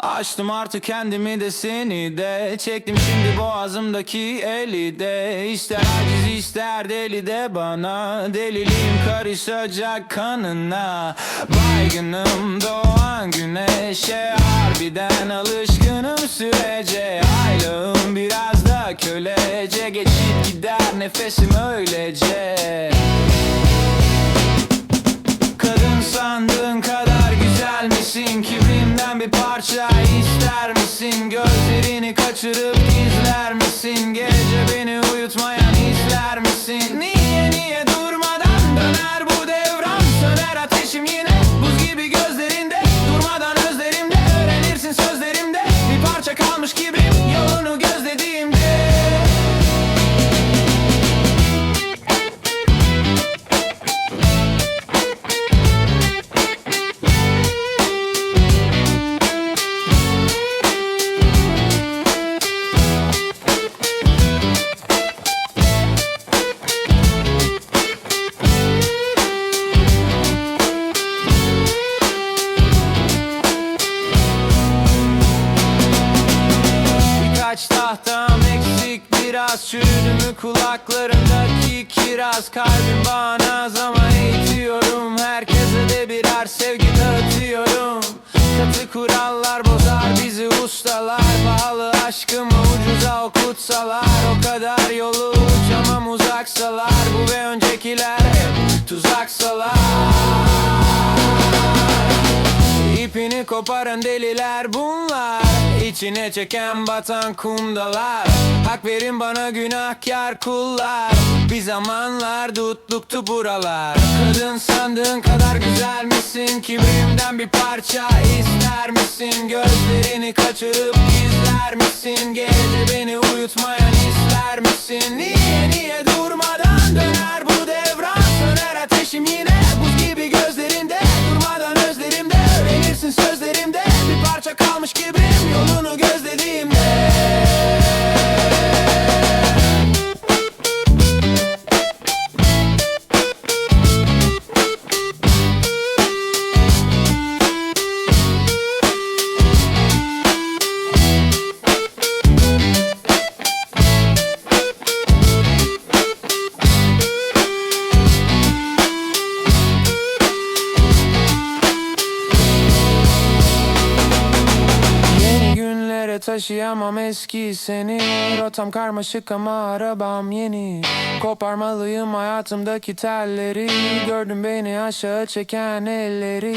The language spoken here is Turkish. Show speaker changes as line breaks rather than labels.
Açtım artık kendimi de seni de. Çektim şimdi boğazımdaki eli de. İster aciz ister deli de bana. Deliliğim karışacak kanına. Baygınım doğan güneşe. Harbiden alışkınım sürece. Aylığım biraz da kölece. Geçip gider nefesim öylece bir parça ister misin? Gözlerini kaçırıp gizler misin? Birkaç tahtam eksik? Biraz Çürüdü mü kulaklarındaki kiraz Kalbim bağnaz ama eğitiyorum. Herkese de birer sevgi dağıtıyorum. Katı kurallar bozar bizi ustalar. Pahalı aşkımı ucuza okutsalar. O kadar yolu uçamam uzaksalar. Bu ve öncekiler hep tuzaksalar. İpini koparan deliler bunlar İçine çeken batan kumdalar Hak verin bana günahkar kullar Bir zamanlar tutluktu buralar Kadın sandığın kadar güzel misin? Kibrimden bir parça ister misin? Gözlerini kaçırıp gizler misin? Gece beni uyutmayan ister misin? Niye niye durmadan döner bu devran? Söner ateşim yine taşıyamam eski seni. Rotam karmaşık ama arabam yeni. Koparmalıyım hayatımdaki telleri. Gördüm beni aşağı çeken elleri